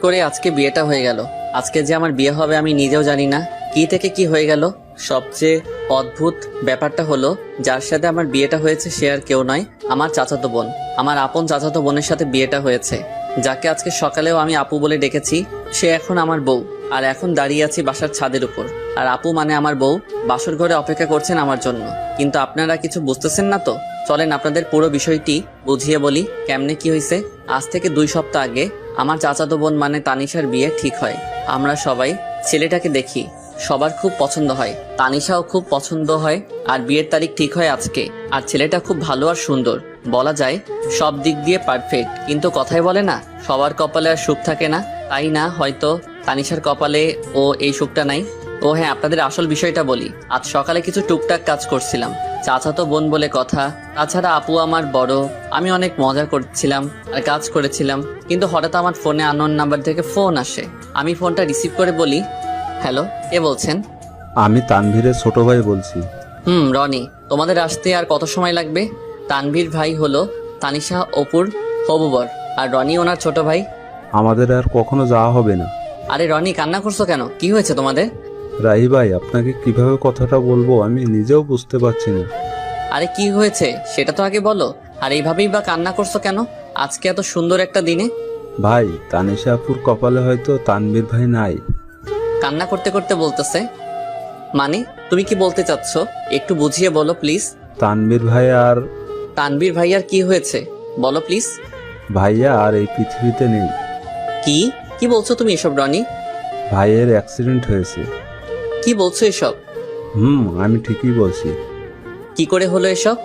করে আজকে বিয়েটা হয়ে গেল। আজকে যে আমার বিয়ে হবে আমি নিজেও জানি না। কি থেকে কি হয়ে গেল? সবচেয়ে অদ্ভুত ব্যাপারটা হলো, যার সাথে আমার বিয়েটা হয়েছে সে আর কেউ নয়, আমার চাচাতো বোন। আমার আপন চাচাতো বোনের সাথে বিয়েটা হয়েছে। যাকে আজকে সকালেও আমি আপু বলে ডেকেছি, সে এখন আমার বউ। আর এখন দাঁড়িয়ে আছি বাসার ছাদের উপর। আর আপু মানে আমার বউ, বাসর ঘরে অপেক্ষা করছেন আমার জন্য। কিন্তু আপনারা কিছু বুঝতেছেন না তো? চলেন আপনাদের পুরো বিষয়টি বুঝিয়ে বলি, কেমনে কি হয়েছে? আজ থেকে দুই সপ্তাহ আগে আমার চাচাতো বোন মানে তানিশার বিয়ে ঠিক হয়। আমরা সবাই ছেলেটাকে দেখি, সবার খুব পছন্দ হয়। তানিশাও খুব পছন্দ হয় আর বিয়ের তারিখ ঠিক হয় আজকে। আর ছেলেটা খুব ভালো আর সুন্দর। বলা যায়, সব দিক দিয়ে পারফেক্ট কিন্তু কথাই বলে না, সবার কপালে আর সুখ থাকে না। তাই না, হয়তো? তানিশার কপালে ও এই সুখটা নাই। ও হ্যাঁ আপনাদের আসল বিষয়টা বলি। আজ সকালে কিছু টুকটাক কাজ করছিলাম। চাচাতো বোন বলে কথা। তাছাড়া আপু আমার বড় আমি অনেক মজা করছিলাম আর কাজ করেছিলাম কিন্তু হঠাৎ আমার ফোনে আননোন নাম্বার থেকে ফোন আসে। আমি ফোনটা রিসিভ করে বলি হ্যালো কে বলছেন? আমি তানভীরের ছোট ভাই বলছি। হুম রনি তোমাদের আসতে আর কত সময় লাগবে? তানভীর ভাই হলো তানিশা অপুর হবুবর আর রনি ওনার ছোট ভাই। আমাদের আর কখনো যাওয়া হবে না। আরে রনি কান্না করছ কেন? কি হয়েছে তোমাদের? রাহি ভাই আপনাকে কীভাবে কথাটা বলব আমি নিজেও বুঝতে পারছি না। আরে কি হয়েছে? সেটা তো আগে বলো। আর এইভাবেই বা কান্না করছ কেন? আজকে এত সুন্দর একটা দিনে। ভাই তানিশাপুর কপালে হয়তো তানবীর ভাই নাই। কান্না করতে করতে বলতেছে। মানে তুমি কি বলতে চাচ্ছ? একটু বুঝিয়ে বলো প্লিজ। তানবীর ভাই আর তানবীর ভাইয়ার কি হয়েছে? বলো প্লিজ। ভাইয়া আর এই পৃথিবীতে নেই। কি? কি বলছো তুমি এসব রনি? ভাইয়ের অ্যাক্সিডেন্ট হয়েছে। কি বলছো এসব? হুম আমি ঠিকই বলছি। কি করে হলো এসব?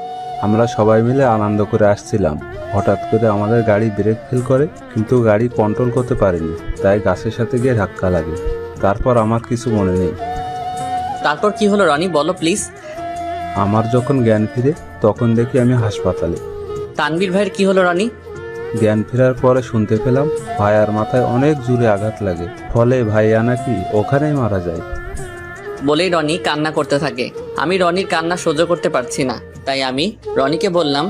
আমরা সবাই মিলে আনন্দ করে আসছিলাম। হঠাৎ করে আমাদের গাড়ি ব্রেক ফেল করে কিন্তু গাড়ি কন্ট্রোল করতে পারেনি। তাই গাছের সাথে গিয়ে ধাক্কা লাগে। তারপর আমার কিছু মনে নেই। তারপর কি হলো রনি? বলো প্লিজ আমার যখন জ্ঞান ফিরে তখন দেখি আমি হাসপাতালে। তানবীর ভাইয়ের কি হলো রনি? জ্ঞান ফেরার পরে শুনতে পেলাম ভাইয়ার মাথায় অনেক জোরে আঘাত লাগে। ফলে ভাইয়া নাকি ওখানেই মারা যায়। বলেই রনি কান্না করতে থাকে। আমি রনির কান্না সহ্য করতে পারছি না। তাই আমি রনিকে বললাম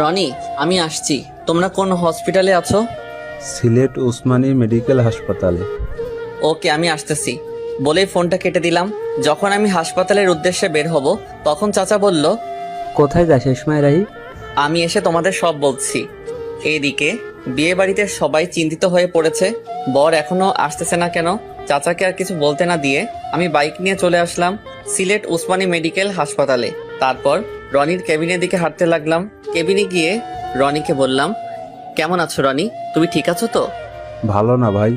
রনি আমি আসছি। তোমরা কোন হসপিটালে আছো? সিলেট উসমানী মেডিকেল হাসপাতালে। ওকে আমি আসতেছি। বলেই ফোনটা কেটে দিলাম। যখন আমি হাসপাতালের উদ্দেশ্যে বের হব তখন চাচা বলল কোথায় যাস এই সময় রাহি আমি এসে তোমাদের সব বলছি। এইদিকে বিয়ে বাড়িতে সবাই চিন্তিত হয়ে পড়েছে। বর এখনও আসতেছে না কেন? চাচাকে আর কিছু বলতে না দিয়ে আমি বাইক নিয়ে চলে আসলাম সিলেট উসমানী মেডিকেল হাসপাতালে। তারপর রনির কেবিনের দিকে হাঁটতে লাগলাম। কেবিনে গিয়ে রনিকে বললাম, কেমন আছো রনি? তুমি ঠিক আছো তো? ভালো না ভাই।